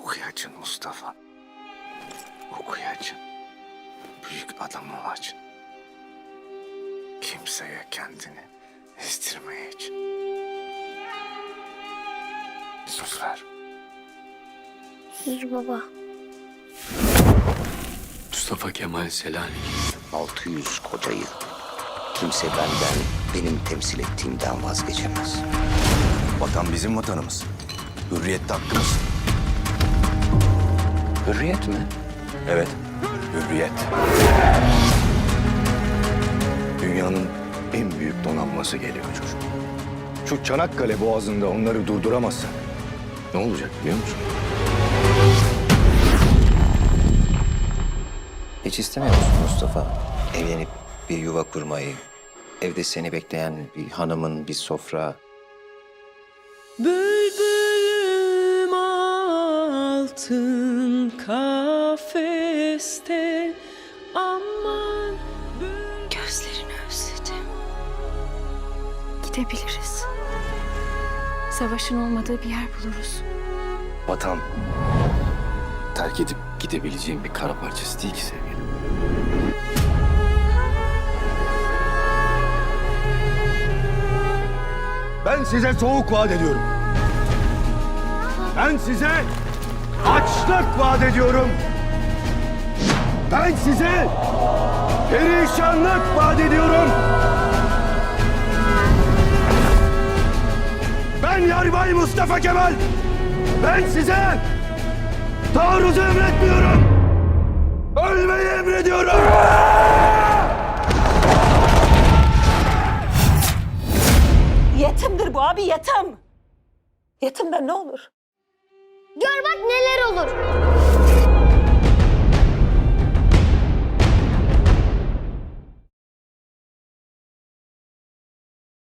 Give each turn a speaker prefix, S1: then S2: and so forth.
S1: Okuyacın Mustafa. Okuyacın. Büyük adam olacın. Kimseye kendini estirmeyeceksin. Söz ver.
S2: Söz baba.
S3: Mustafa Kemal Selanik.
S4: 600 koca yıl. Kimse benden, benim temsil ettiğimden vazgeçemez.
S5: Vatan bizim vatanımız. Hürriyette hakkımız.
S4: Hürriyet mi?
S5: Evet, hürriyet. Dünyanın en büyük donanması geliyor çocuk. Şu Çanakkale boğazında onları durduramazsak ne olacak biliyor musun?
S4: Hiç istemiyor musun Mustafa? Evlenip bir yuva kurmayı, evde seni bekleyen bir hanımın, bir sofra.
S6: Bülbülüm altın kafeste aman
S2: Gözlerini özledim. Gidebiliriz. Savaşın olmadığı bir yer buluruz.
S1: Vatan terk edip gidebileceğim bir kara parçası değil ki sevgilim.
S5: Ben size soğuk vaat ediyorum. Ben size açlık vaat ediyorum. Ben size perişanlık vaat ediyorum. Ben Yarbay Mustafa Kemal. Ben size taarruzu emretmiyorum. Ölmeyi emrediyorum.
S7: Yetimdir bu abi yetim. Yetimden ne olur?
S2: Gör bak neler olur.